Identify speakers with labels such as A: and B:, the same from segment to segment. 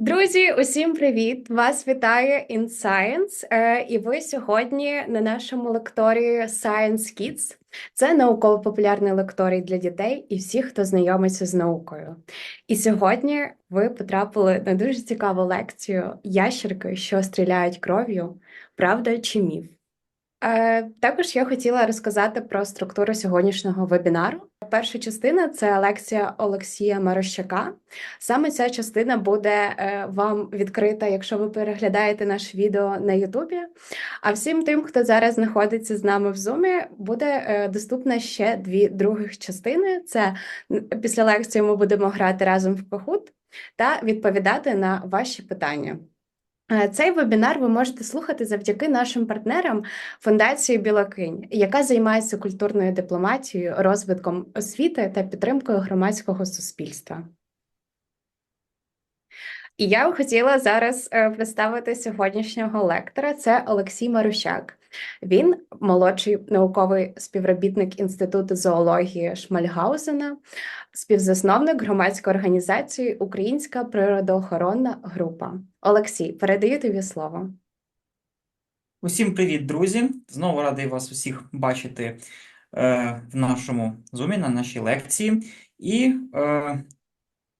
A: Друзі, усім привіт! Вас вітає InScience, е, і ви сьогодні на нашому лекторії Science Kids. Це науково-популярний лекторій для дітей і всіх, хто знайомиться з наукою. І сьогодні ви потрапили на дуже цікаву лекцію ящерки, що стріляють кров'ю, правда чи міф. Е, Також я хотіла розказати про структуру сьогоднішнього вебінару. Перша частина це лекція Олексія Марощака. Саме ця частина буде е, вам відкрита, якщо ви переглядаєте наше відео на Ютубі. А всім тим, хто зараз знаходиться з нами в Зумі, буде е, доступна ще дві других частини. Це після лекції ми будемо грати разом в Kahoot та відповідати на ваші питання. Е, Цей вебінар ви можете слухати завдяки нашим партнерам Фундації Білокинь, яка займається культурною дипломатією, розвитком освіти та підтримкою громадського суспільства. І я хотіла зараз е, представити сьогоднішнього лектора. Це Олексій Марущак. Він молодший науковий співробітник Інституту зоології Шмальгаузена, співзасновник громадської організації Українська природоохоронна група. Олексій, передаю тобі слово.
B: Усім привіт, друзі! Знову радий вас усіх бачити е, в нашому зумі, на нашій лекції. І, е,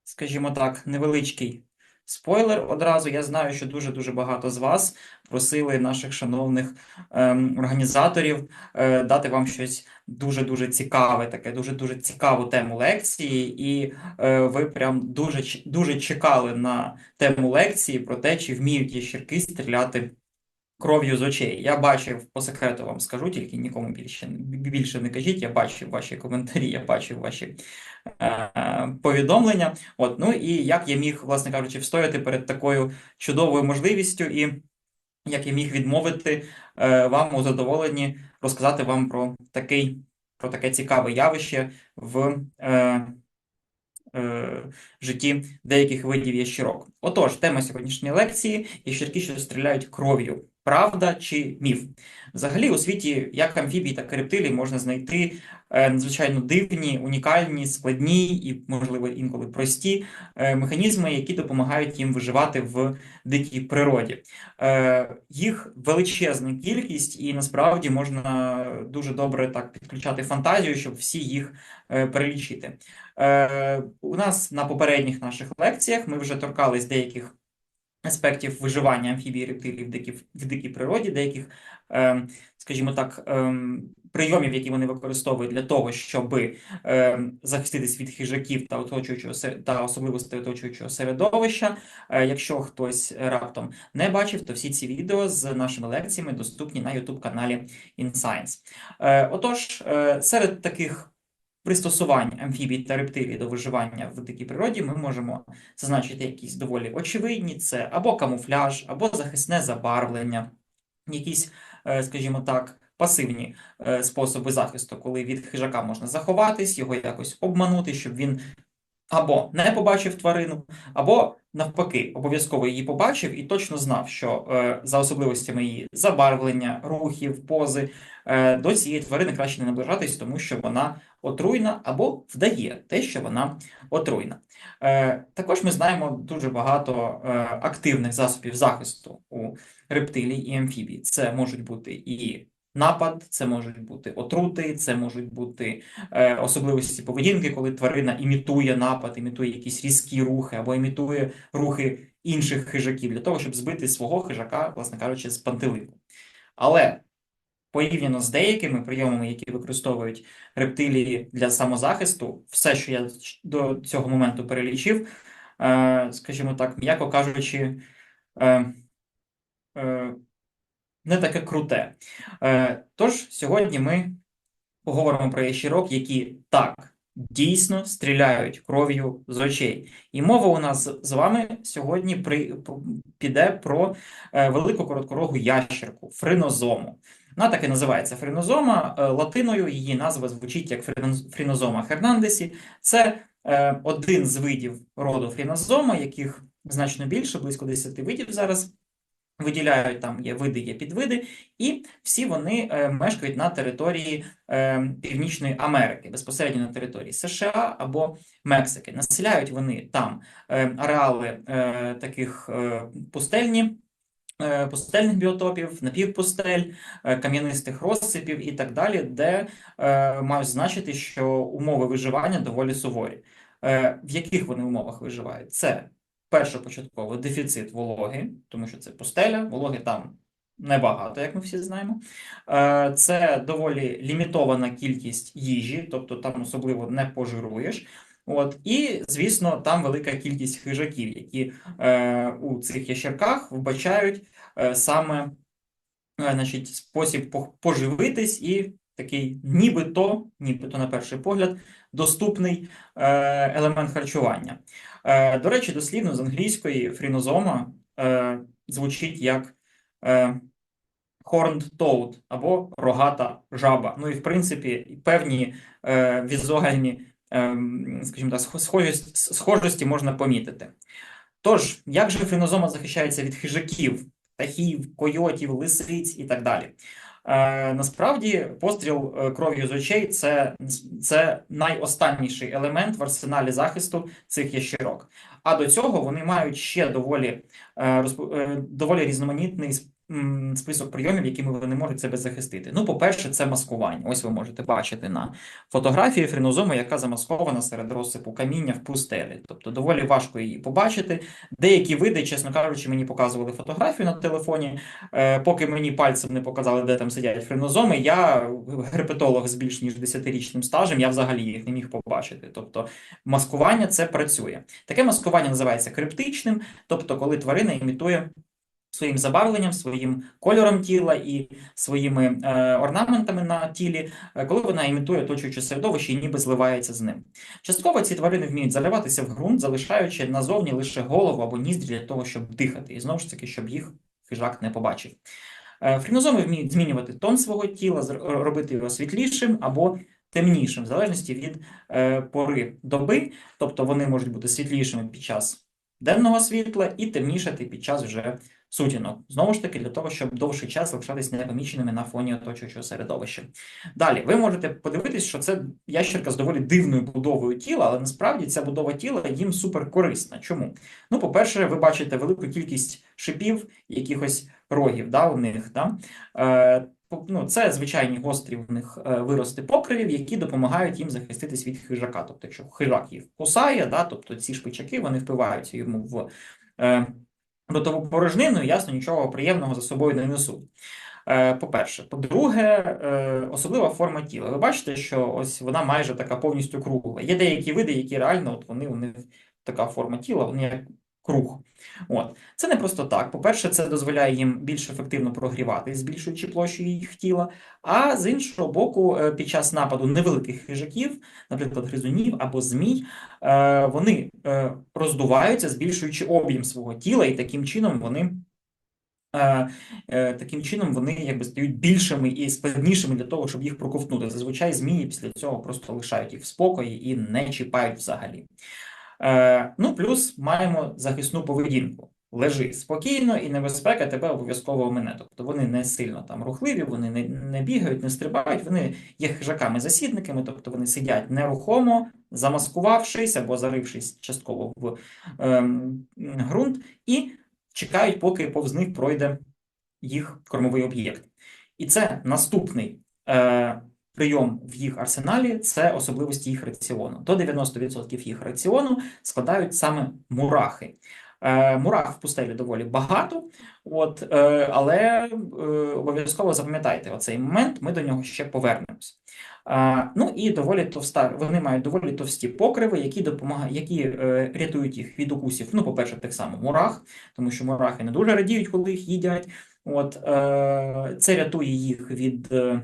B: скажімо так, невеличкий спойлер одразу. Я знаю, що дуже-дуже багато з вас просили наших шановних ем, організаторів е, дати вам щось дуже-дуже цікаве, таке дуже-дуже цікаву тему лекції, і е, ви прям дуже, дуже чекали на тему лекції про те, чи вміють ящерки стріляти кров'ю з очей. Я бачив, по секрету вам скажу, тільки нікому більше, більше не кажіть. Я бачив ваші коментарі, я бачив ваші е, повідомлення. От, ну і як я міг, власне кажучи, встояти перед такою чудовою можливістю, і як я міг відмовити е, вам у задоволенні розказати вам про такий, про таке цікаве явище в. Е, е, житті деяких видів ящерок. Отож, тема сьогоднішньої лекції ящерки, що стріляють кров'ю. Правда чи міф? Взагалі, у світі як амфібій, так і рептилій можна знайти е, надзвичайно дивні, унікальні, складні і, можливо, інколи прості е, механізми, які допомагають їм виживати в дикій природі. Е, їх величезна кількість, і насправді можна дуже добре так підключати фантазію, щоб всі їх перелічити. У нас на попередніх наших лекціях ми вже торкались деяких аспектів виживання амфібій рептилій в дикій, природі, деяких, е, скажімо так, е, прийомів, які вони використовують для того, щоб е, захиститись від хижаків та оточуючого та особливостей оточуючого середовища. Е, Якщо хтось раптом не бачив, то всі ці відео з нашими лекціями доступні на YouTube каналі InScience. Е, Отож, е, серед таких пристосувань амфібій та рептилій до виживання в дикій природі ми можемо зазначити якісь доволі очевидні: це або камуфляж, або захисне забарвлення, якісь, е, скажімо так, пасивні е, способи захисту, коли від хижака можна заховатись, його якось обманути, щоб він або не побачив тварину, або навпаки, обов'язково її побачив і точно знав, що е, за особливостями її забарвлення, рухів, пози е, до цієї тварини краще не наближатись, тому що вона отруйна або вдає те, що вона отруйна. Е, також ми знаємо дуже багато е, активних засобів захисту у рептилій і амфібій. Це можуть бути і напад, це можуть бути отрути, це можуть бути е, особливості поведінки, коли тварина імітує напад, імітує якісь різкі рухи або імітує рухи інших хижаків для того, щоб збити свого хижака, власне кажучи, з пантелику. Але порівняно з деякими прийомами, які використовують рептилії для самозахисту, все, що я до цього моменту перелічив, е, скажімо так, м'яко кажучи, е, е, не таке круте. Е, Тож сьогодні ми поговоримо про ящірок, які так дійсно стріляють кров'ю з очей. І мова у нас з вами сьогодні при, піде про е, велику короткорогу ящерку, фринозому. Вона так і називається фринозома. Е, Латиною її назва звучить як фринозома хернандесі. Це один з видів роду фринозома, яких значно більше, близько 10 видів зараз виділяють там є види, є підвиди, і всі вони е, мешкають на території е, Північної Америки, безпосередньо на території США або Мексики. Населяють вони там е, ареали е, таких е, пустельні. е, Пустельних біотопів, напівпустель, е, кам'янистих розсипів і так далі, де е, мають значити, що умови виживання доволі суворі. Е, В яких вони умовах виживають? Це першопочатково дефіцит вологи, тому що це пустеля, вологи там небагато, як ми всі знаємо. Е, Це доволі лімітована кількість їжі, тобто там особливо не пожируєш. От, і, звісно, там велика кількість хижаків, які е, у цих ящерках вбачають е, саме е, значить, спосіб поживитись і такий нібито, нібито на перший погляд, доступний е, елемент харчування. Е, До речі, дослівно з англійської фрінозома е, звучить як horned toad або рогата жаба. Ну і в принципі певні візуальні, скажімо так, схо- схожості можна помітити. Тож, як же фрінозома захищається від хижаків, птахів, койотів, лисиць і так далі? Е, насправді, постріл е, кров'ю з очей це, це найостанніший елемент в арсеналі захисту цих ящерок. А до цього вони мають ще доволі, е, доволі різноманітний список прийомів, якими вони можуть себе захистити. Ну, по-перше, це маскування. Ось ви можете бачити на фотографії фрінозоми, яка замаскована серед розсипу каміння в пустелі. Тобто доволі важко її побачити. Деякі види, чесно кажучи, мені показували фотографію на телефоні. Е, Поки мені пальцем не показали, де там сидять френозоми, я герпетолог з більш ніж 10-річним стажем, я взагалі їх не міг побачити. Тобто маскування це працює. Таке маскування називається криптичним, тобто коли тварина імітує своїм забарвленням, своїм кольором тіла і своїми е, орнаментами на тілі, е, коли вона імітує оточуюче середовище і ніби зливається з ним. Частково ці тварини вміють заливатися в ґрунт, залишаючи назовні лише голову або ніздрі для того, щоб дихати, і знову ж таки, щоб їх хижак не побачив. Е, Фрінозоми вміють змінювати тон свого тіла, робити його світлішим або темнішим, в залежності від е, пори доби, тобто вони можуть бути світлішими під час денного світла і темнішати під час вже сутінок. Знову ж таки, для того, щоб довший час залишатись непоміченими на фоні оточуючого середовища. Далі, ви можете подивитись, що це ящерка з доволі дивною будовою тіла, але насправді ця будова тіла їм супер корисна. Чому? Ну, по-перше, ви бачите велику кількість шипів, якихось рогів, да, у них. Да? Е, ну, це звичайні гострі в них е, вирости покривів, які допомагають їм захиститись від хижака. Тобто, якщо хижак їх кусає, да, тобто ці шпичаки вони впиваються йому в е, ротову порожнину, ясно, нічого приємного за собою не несуть. Е, По-перше, по-друге, е, особлива форма тіла. Ви бачите, що ось вона майже така повністю кругла. Є деякі види, які реально от вони у така форма тіла, вони як круг. От це не просто так. По-перше, це дозволяє їм більш ефективно прогріватись, збільшуючи площу їх тіла. А з іншого боку, е, під час нападу невеликих хижаків, наприклад, гризунів або змій, е, вони е, роздуваються, збільшуючи об'єм свого тіла, і таким чином вони. Таким чином вони якби стають більшими і складнішими для того, щоб їх проковтнути. Зазвичай змії після цього просто лишають їх в спокої і не чіпають взагалі. Е, Ну, плюс маємо захисну поведінку. Лежи спокійно, і небезпека тебе обов'язково омине. Тобто вони не сильно там рухливі, вони не, не бігають, не стрибають, вони є хижаками-засідниками, тобто вони сидять нерухомо, замаскувавшись або зарившись частково в ем, ґрунт, і чекають, поки повз них пройде їх кормовий об'єкт. І це наступний е, прийом в їх арсеналі це особливості їх раціону. До 90% їх раціону складають саме мурахи. Е, Мурах в пустелі доволі багато, от, е, але е, обов'язково запам'ятайте оцей момент, ми до нього ще повернемось. Е, Ну і доволі товста, вони мають доволі товсті покриви, які допомагають, які е, рятують їх від укусів. Ну, по-перше, так само мурах, тому що мурахи не дуже радіють, коли їх їдять. От, е, це рятує їх від е,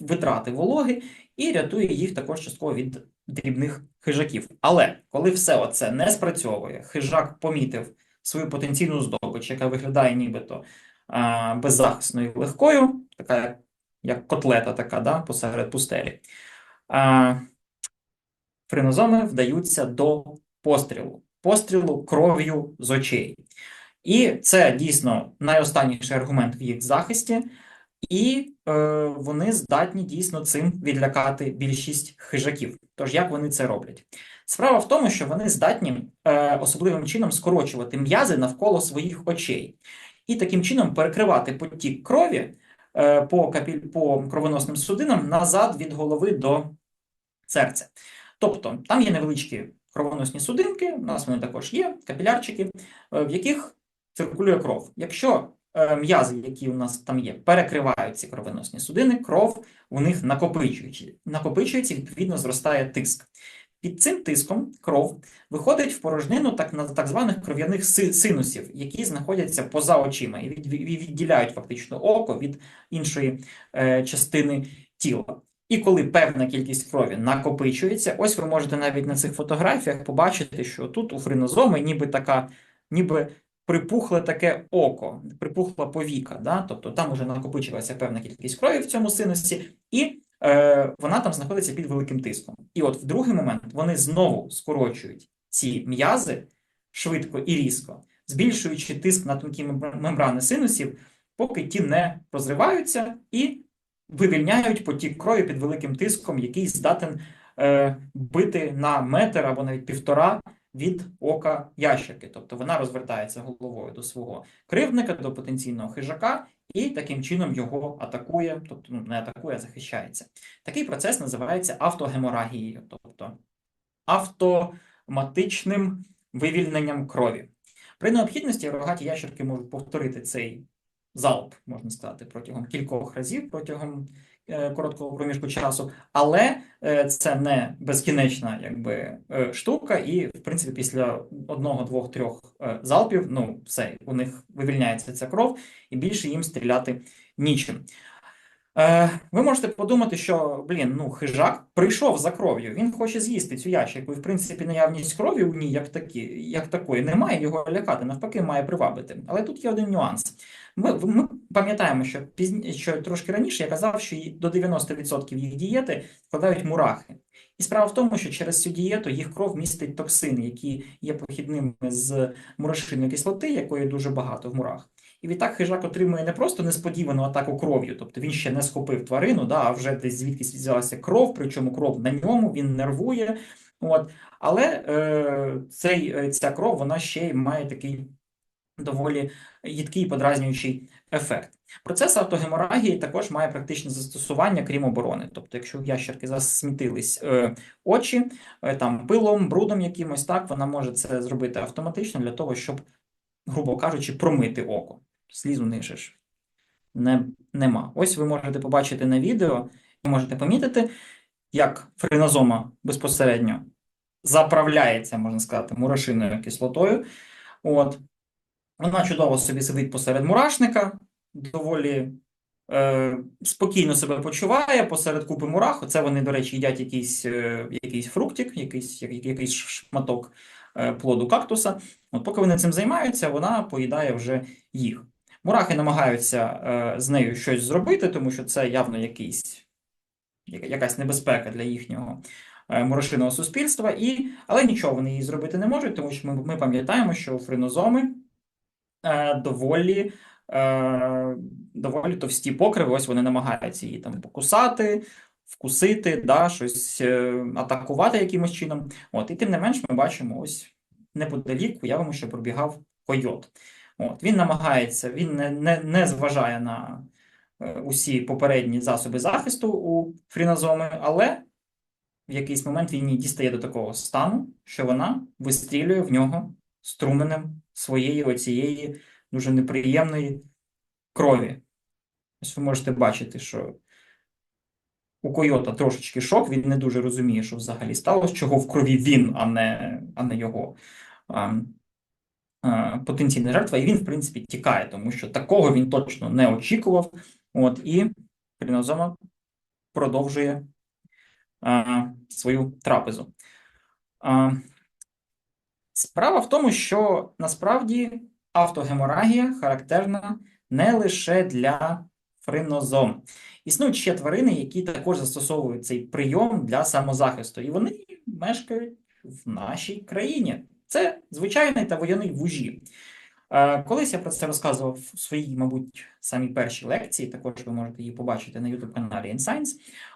B: витрати вологи і рятує їх також частково від дрібних хижаків. Але коли все оце не спрацьовує, хижак помітив свою потенційну здобич, яка виглядає нібито е, беззахисною легкою, така як, як котлета, така да, посеред пустелі. Е, френозоми вдаються до пострілу, пострілу кров'ю з очей. І це дійсно найостанніший аргумент в їх захисті, і е, вони здатні дійсно цим відлякати більшість хижаків. Тож як вони це роблять? Справа в тому, що вони здатні е, особливим чином скорочувати м'язи навколо своїх очей, і таким чином перекривати потік крові е, по, капіль, по кровоносним судинам назад від голови до серця. Тобто там є невеличкі кровоносні судинки, у нас вони також є, капілярчики, е, в яких циркулює кров. Якщо м'язи, які у нас там є, перекривають ці кровоносні судини, кров у них накопичується, накопичується, відповідно, зростає тиск. Під цим тиском кров виходить в порожнину так, на так званих кров'яних синусів, які знаходяться поза очима і від, від- відділяють фактично око від іншої е, частини тіла. І коли певна кількість крові накопичується, ось ви можете навіть на цих фотографіях побачити, що тут у фринозоми ніби така, ніби припухле таке око, припухла повіка, да? тобто там вже накопичилася певна кількість крові в цьому синусі, і е, вона там знаходиться під великим тиском. І от в другий момент вони знову скорочують ці м'язи швидко і різко, збільшуючи тиск на тонкі мембра- мембрани синусів, поки ті не розриваються і вивільняють потік крові під великим тиском, який здатен е, бити на метр або навіть півтора від ока ящерки. Тобто вона розвертається головою до свого кривдника, до потенційного хижака, і таким чином його атакує, тобто ну, не атакує, а захищається. Такий процес називається автогеморагією, тобто автоматичним вивільненням крові. При необхідності рогаті ящерки можуть повторити цей залп, можна сказати, протягом кількох разів, протягом короткого проміжку часу, але е, це не безкінечна якби, е, штука, і, в принципі, після одного, двох, трьох е, залпів, ну, все, у них вивільняється ця кров, і більше їм стріляти нічим. Е, ви можете подумати, що, блін, ну, хижак прийшов за кров'ю, він хоче з'їсти цю ящерку, і, в принципі, наявність крові у ній як, такі, як такої немає його лякати, навпаки, має привабити. Але тут є один нюанс. Ми, ми пам'ятаємо, що пізні, що трошки раніше я казав, що до 90% їх дієти складають мурахи. І справа в тому, що через цю дієту їх кров містить токсини, які є похідними з мурашиної кислоти, якої дуже багато в мурах. І відтак хижак отримує не просто несподівану атаку кров'ю, тобто він ще не схопив тварину, да, а вже десь звідкись взялася кров, причому кров на ньому, він нервує. От. Але е, цей, е, ця кров вона ще й має такий доволі їдкий подразнюючий ефект. Процес автогеморагії також має практичне застосування, крім оборони. Тобто, якщо ящерки засмітились е, очі е, там пилом, брудом якимось, так вона може це зробити автоматично для того, щоб, грубо кажучи, промити око. Слізу ниже не, нема. Ось ви можете побачити на відео, можете помітити, як френозома безпосередньо заправляється, можна сказати, мурашиною кислотою. От. Вона чудово собі сидить посеред мурашника, доволі е, спокійно себе почуває посеред купи мурах. Оце вони, до речі, їдять якийсь, е, якийсь фруктик, якийсь, якийсь шматок е, плоду кактуса. От поки вони цим займаються, вона поїдає вже їх. Мурахи намагаються е, з нею щось зробити, тому що це явно якийсь, якась небезпека для їхнього е, мурашиного суспільства, і, але нічого вони їй зробити не можуть, тому що ми, ми пам'ятаємо, що фринозоми е, доволі, доволі товсті покриви, ось вони намагаються її там покусати, вкусити, да, щось атакувати якимось чином. От, і тим не менш ми бачимо ось неподалік, уявимо, що пробігав койот. От, він намагається, він не, не, не зважає на е, усі попередні засоби захисту у фрінозоми, але в якийсь момент він дістає до такого стану, що вона вистрілює в нього струменем своєї оцієї дуже неприємної крові. Ось ви можете бачити, що у койота трошечки шок, він не дуже розуміє, що взагалі сталося, чого в крові він, а не, а не його потенційна жертва. І він, в принципі, тікає, тому що такого він точно не очікував. От, і Рінозома продовжує а, свою трапезу. А, Справа в тому, що насправді автогеморагія характерна не лише для фринозом. Існують ще тварини, які також застосовують цей прийом для самозахисту, і вони мешкають в нашій країні. Це звичайний та воєнний вужі. Е, Колись я про це розказував в своїй, мабуть, самій першій лекції, також ви можете її побачити на YouTube-каналі InScience.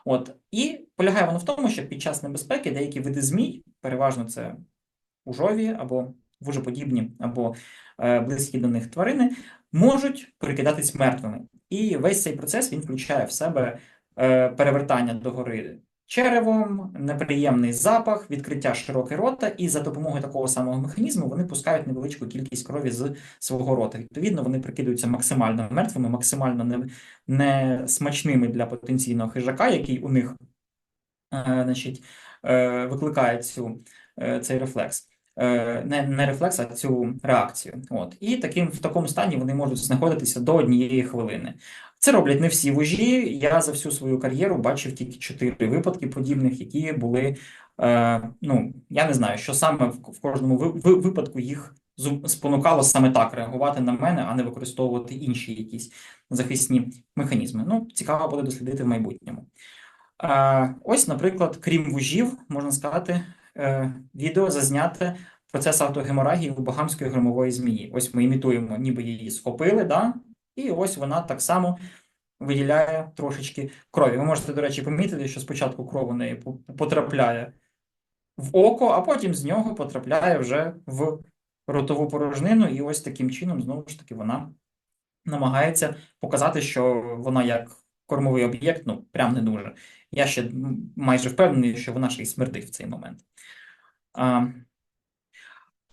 B: От, і полягає воно в тому, що під час небезпеки деякі види змій, переважно це ужові або вужеподібні, або е, близькі до них тварини, можуть прикидатись мертвими. І весь цей процес він включає в себе е, перевертання догори черевом, неприємний запах, відкриття широке рота, і за допомогою такого самого механізму вони пускають невеличку кількість крові з свого рота. Відповідно, вони прикидаються максимально мертвими, максимально не, не смачними для потенційного хижака, який у них е, значить, е, викликає цю, е, цей рефлекс. Е, Не, не рефлекс, а цю реакцію. От. І таким, в такому стані вони можуть знаходитися до однієї хвилини. Це роблять не всі вужі. Я за всю свою кар'єру бачив тільки чотири випадки подібних, які були. Е, ну, я не знаю, що саме в, кожному ви- ви- випадку їх спонукало саме так реагувати на мене, а не використовувати інші якісь захисні механізми. Ну, цікаво буде дослідити в майбутньому. Е, ось, наприклад, крім вужів, можна сказати, е, відео зазняте процес автогеморагії у багамської громової змії. Ось ми імітуємо, ніби її схопили, да? І ось вона так само виділяє трошечки крові. Ви можете, до речі, помітити, що спочатку кров у неї потрапляє в око, а потім з нього потрапляє вже в ротову порожнину, і ось таким чином, знову ж таки, вона намагається показати, що вона як кормовий об'єкт, ну, прям не дуже. Я ще майже впевнений, що вона ще й смердить в цей момент.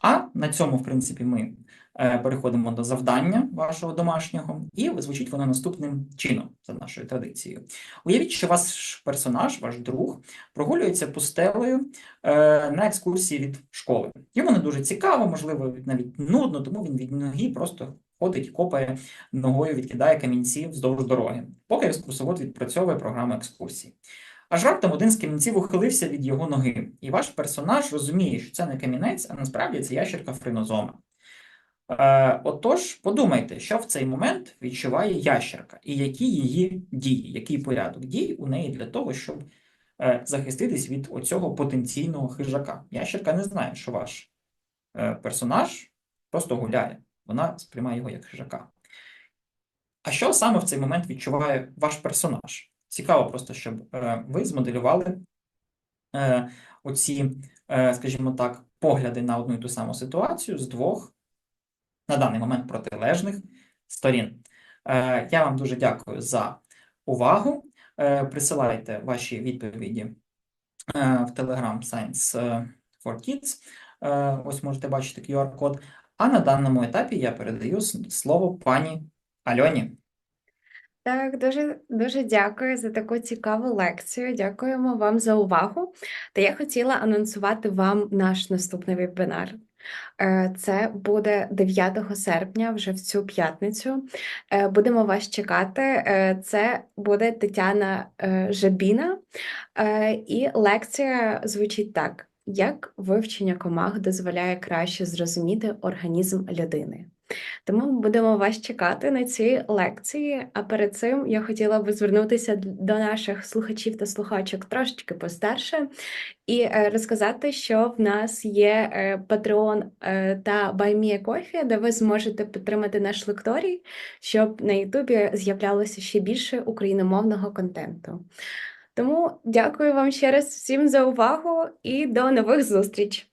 B: А, на цьому, в принципі, ми переходимо до завдання вашого домашнього, і звучить воно наступним чином, за нашою традицією. Уявіть, що ваш персонаж, ваш друг, прогулюється пустелею е, на екскурсії від школи. Йому не дуже цікаво, можливо, навіть нудно, тому він від ноги просто ходить, копає ногою, відкидає камінці вздовж дороги, поки екскурсовод відпрацьовує програму екскурсії. Аж раптом один з камінців ухилився від його ноги, і ваш персонаж розуміє, що це не камінець, а насправді це ящерка фринозома. Е, отож, подумайте, що в цей момент відчуває ящерка, і які її дії, який порядок дій у неї для того, щоб е, захиститись від оцього потенційного хижака. Ящерка не знає, що ваш е, персонаж просто гуляє, вона сприймає його як хижака. А що саме в цей момент відчуває ваш персонаж? Цікаво просто, щоб ви змоделювали оці, скажімо так, погляди на одну і ту саму ситуацію з двох на даний момент протилежних сторін. Е, Я вам дуже дякую за увагу. Е, Присилайте ваші відповіді е, в Telegram Science for Kids. Ось можете бачити QR-код. А на даному етапі я передаю слово пані Альоні.
A: Так, дуже дуже дякую за таку цікаву лекцію. Дякуємо вам за увагу. Та я хотіла анонсувати вам наш наступний вебінар. Е, Це буде 9 серпня, вже в цю п'ятницю. Е, Будемо вас чекати. Е, Це буде Тетяна Жабіна, і лекція звучить так: як вивчення комах дозволяє краще зрозуміти організм людини. Тому будемо вас чекати на цій лекції. А перед цим я хотіла би звернутися до наших слухачів та слухачок трошечки постарше і е, розказати, що в нас є е, Patreon е, та BuyMeACoffee, де ви зможете підтримати наш лекторій, щоб на Ютубі з'являлося ще більше україномовного контенту. Тому дякую вам ще раз всім за увагу і до нових зустріч!